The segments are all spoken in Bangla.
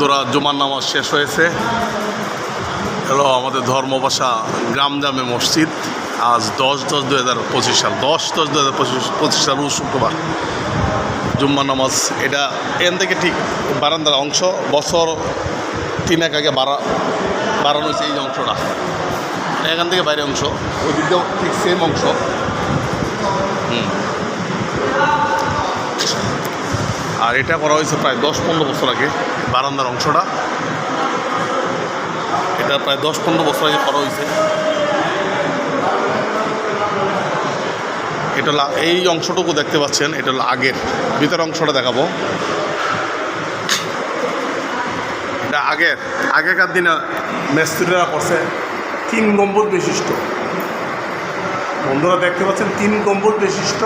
বন্ধুরা, জুমার নামাজ শেষ হয়েছে। হলো আমাদের ধর্মবাসা গ্রাম জামে মসজিদ। আজ দশ দশ দু হাজার পঁচিশ সাল, দশ দশ দু হাজার পঁচিশ পঁচিশ সাল শুক্রবার। জুম্মা নামাজ, এটা এখান থেকে ঠিক বারান্দার অংশ, বছর তিনেক আগে বাড়া বাড়ানো হয়েছে এই অংশটা। এখান থেকে বাইরে অংশ ওই দিক দিয়েও ঠিক সেম অংশ। হুম। আর এটা করা হয়েছে প্রায় দশ পনেরো বছর আগে বারান্দার অংশটা। এটা প্রায় দশ পনেরো বছর আগে করা হয়েছে। এটা এই অংশটুকু দেখতে পাচ্ছেন, এটা হলো আগের। ভিতর অংশটা দেখাবো। এটা আগের। আগেকার দিনে মিস্ত্রিরা করছে তিন গম্বুজ বিশিষ্ট। বন্ধুরা দেখতে পাচ্ছেন, তিন গম্বুজ বিশিষ্ট।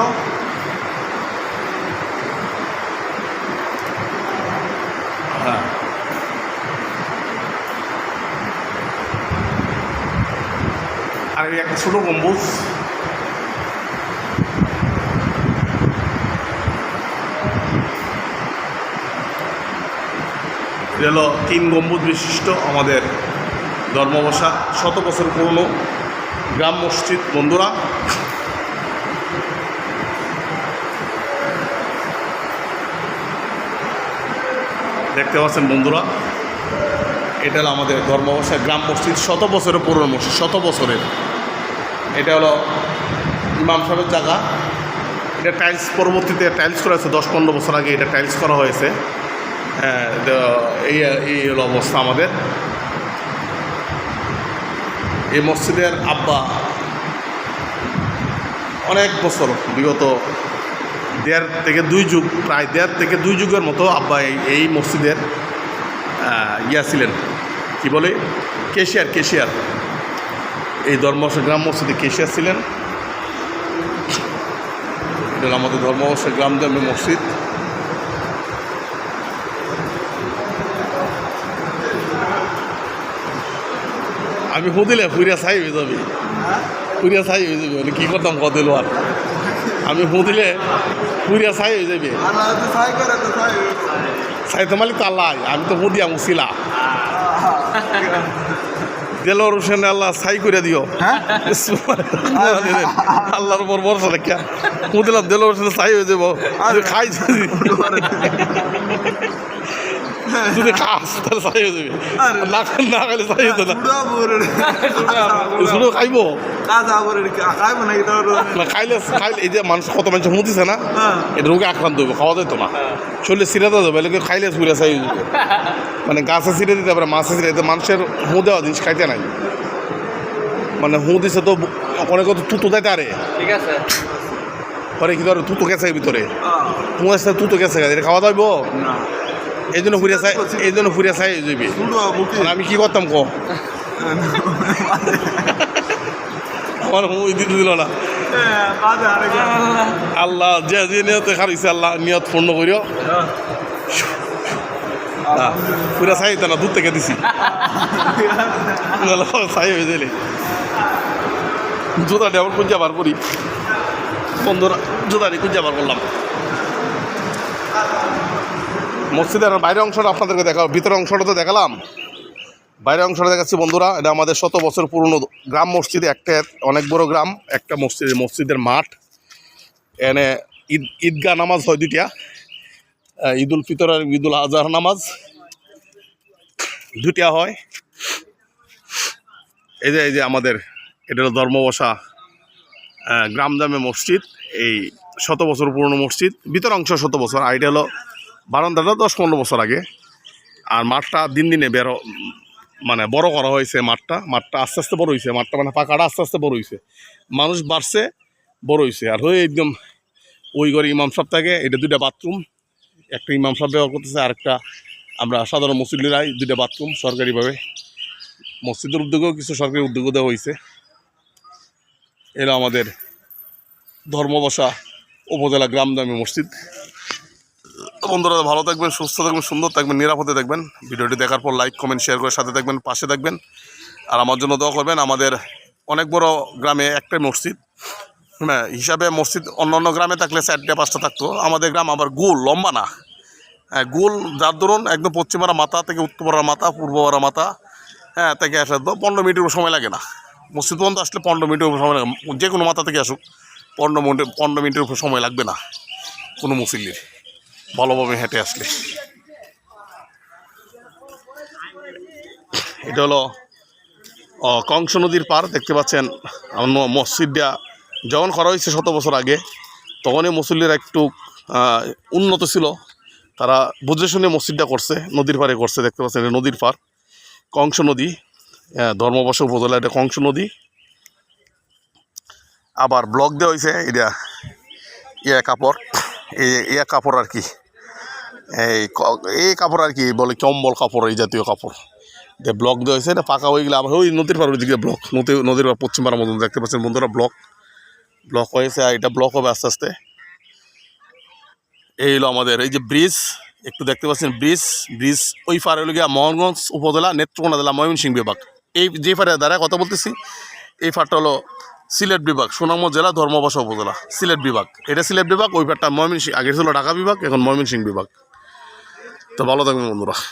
আর একটা ছোটো গম্বুজ। এটা হলো তিন গম্বুজ বিশিষ্ট আমাদের ধর্মভাষা শত বছর পুরনো গ্রাম মসজিদ বন্ধুরা। দেখতে পাচ্ছেন বন্ধুরা, এটা আমাদের ধর্মভাষা গ্রাম মসজিদ, শত বছরের পুরনো মসজিদ, শত বছরের। এটা হলো ইমাম সাহেবের জায়গা। এটা টাইলস পরবর্তীতে টাইলস করা হয়েছে, দশ পনেরো বছর আগে এটা টাইলস করা হয়েছে। হ্যাঁ এই এই হলো অবস্থা আমাদের। এই মসজিদের আব্বা অনেক বছর, বিগত দেড় থেকে দুই যুগ, প্রায় দেড় থেকে দুই যুগের মতো আব্বা এই মসজিদের ইয়া ছিলেন। কি বলে? Cashier cashier. এই ধর্ম গ্রাম মসজিদে কেশিয়ার ছিলেন। এটা আমাদের ধর্ম গ্রাম ধর্মে মসজিদ। আমি হুদিলে ফুরিয়া ছাই হয়ে যাবে। ফুরিয়া ছাই হয়ে যাবে মানে কী করতাম কত দিল আর। আমি হুদিলে ফুরিয়া ছাই হয়ে যাবি। করে তো মালিক তো আল্লাহ আমি তো হুদিয়া মুসিলা। দেলোর হোসেন আল্লাহ ছাই করে দিও। হ্যাঁ? আল্লাহর উপর ভরসা রেখা হুদিলাম দেলোর হোসেন ছাই হয়ে যাব। যদি খাই যদি। যদি খাস তাহলে ছাই হয়ে যাবে। না না খাইলে ছাই হতো না। শুধু খাইবো। কাজা বুড়ে খাইব না খাইলে খাইলে এই যে মানুষ কত মানুষ মুদিছে না হ্যাঁ। এটা রোগে আক্রান্ত হবে খাওয়া যেত না। শরীরে সিরাতে যাবে এলাকা খাইলে সুরে চাই মানে গাছে ছিঁড়ে দিতে পারে মাছে দিতে মানুষের হু দেওয়া জিনিস খাইতে নাই। মানে হু দিছে তো অনেক তো তুতো দেয় আরে। ঠিক আছে। পরে কি ধরে তুতো গেছে ভিতরে। হ্যাঁ। হু আসতে তুতো গেছে এটা খাওয়া যাইব? না। এই জন্য ফুরিয়া চাই এই জন্য ফুরিয়া চাই যাবি আমি কি করতাম কো? আমার হু দিতে দিল না। আল্লাহ যে যে নিয়তে খারিছে আল্লাহ নিয়ত পূর্ণ করিও। পুরা চাই না দূর থেকে দিছি। চাই হয়ে যাইলে ডেবল কুঞ্জা বার করি। বন্ধুরা জুতা কুঞ্জা বার করলাম। মসজিদের বাইরের অংশটা আপনাদেরকে দেখা ভিতরের অংশটা তো দেখালাম। বাইরের অংশটা দেখাচ্ছি বন্ধুরা, এটা আমাদের শত বছর পুরনো গ্রাম মসজিদ, একটা অনেক বড় গ্রাম, একটা মসজিদ, মসজিদের মাঠ। এনে ঈদ ঈদগাহ নামাজ হয় দুইটা। আহ, ঈদুল ফিতর আর ঈদুল আজহার নামাজ দুইটা হয়। এই যে এই যে আমাদের এটা হলো ধর্মবসা আহ, গ্রাম জামে মসজিদ এই শত বছর পুরনো মসজিদ ভিতর অংশ শত বছর আর এটা হলো বারান্দাটা দশ পনেরো বছর আগে। আর মাঠটা দিন দিনে বেরো মানে বড় করা হয়েছে মাঠটা মাঠটা আস্তে আস্তে বড় হয়েছে মাঠটা মানে পাকাটা আস্তে আস্তে বড় হয়েছে। মানুষ বাড়ছে বড় হয়েছে। আর হয়ে একদম ওই ঘরে ইমাম থাকে এটা দুইটা বাথরুম। একটা ইমাম সাহেব ব্যবহার করতেছে আর একটা আমরা সাধারণ মুসল্লিরাই দুইটা বাথরুম সরকারিভাবে। মসজিদের উদ্যোগেও কিছু সরকারি উদ্যোগও দেওয়া হয়েছে। এরা আমাদের ধর্মবসা উপজেলা গ্রাম দামি মসজিদ। বন্ধুরা, ভালো থাকবেন, সুস্থ থাকবেন, সুন্দর থাকবেন, নিরাপদে থাকবেন। ভিডিওটি দেখার পর লাইক কমেন্ট শেয়ার করে সাথে থাকবেন, পাশে থাকবেন। আর আমার জন্য দোয়া করবেন, আমাদের অনেক বড় গ্রামে একটাই মসজিদ। হিসাবে মসজিদ অন্য অন্য গ্রামে থাকলে চারটে পাঁচটা থাকতো। আমাদের গ্রাম আবার গোল লম্বা না। হ্যাঁ, গোল যার ধরুন একদম পশ্চিমারা মাথা থেকে উত্তরপাড়া মাথা পূর্বপাড়া মাথা হ্যাঁ থেকে আসার তো পনেরো মিনিটের সময় লাগে না। মসজিদ পর্যন্ত আসলে পনেরো মিনিটের উপর সময় লাগে। যে কোনো মাথা থেকে আসুক পনেরো মিনিট পনেরো মিনিটের উপর সময় লাগবে না কোনো মুসল্লির। ভালোভাবে হেঁটে আসলে। এটা হলো কংস নদীর পার দেখতে পাচ্ছেন মসজিদটা যখন করা হয়েছে শত বছর আগে তখনই মুসল্লিরা একটু উন্নত ছিল। তারা বুঝে শুনে মসজিদটা করছে নদীর পাড়ে করছে দেখতে পাচ্ছেন এটা নদীর পার কংস নদী আহ, ধর্মবর্ষ উপজেলা এটা কংস নদী। আবার ব্লক দেওয়া হয়েছে এটা ইয়া কাপড় এই ইয়া কাপড় আর কি এই এই কাপড় আর কি বলে কম্বল কাপড় এই জাতীয় কাপড়। যে ব্লক দেওয়া হয়েছে এটা পাকা হয়ে গেলে আবার ওই নদীর পাড়ের দিকে ব্লক নদী নদীর পশ্চিম পাড়ার মতন দেখতে পাচ্ছেন বন্ধুরা ব্লক। ব্লক হয়েছে আর এটা ব্লক হবে আস্তে আস্তে। এই হলো আমাদের, এই যে ব্রিজ, একটু দেখতে পাচ্ছেন ব্রিজ ব্রিজ ওই পারে হলো গিয়া মোহনগঞ্জ উপজেলা নেত্রকোনা জেলা ময়মনসিংহ বিভাগ। এই যে পারে দ্বারা কথা বলতেছি, এই ফারটা হলো সিলেট বিভাগ, সুনামগঞ্জ জেলা, ধর্মবাসা উপজেলা, সিলেট বিভাগ। এটা সিলেট বিভাগ, ওই পারটা ময়মনসিংহ আগে ছিল ঢাকা বিভাগ, এখন ময়মনসিংহ বিভাগ। তো ভালো থাকবেন বন্ধুরা।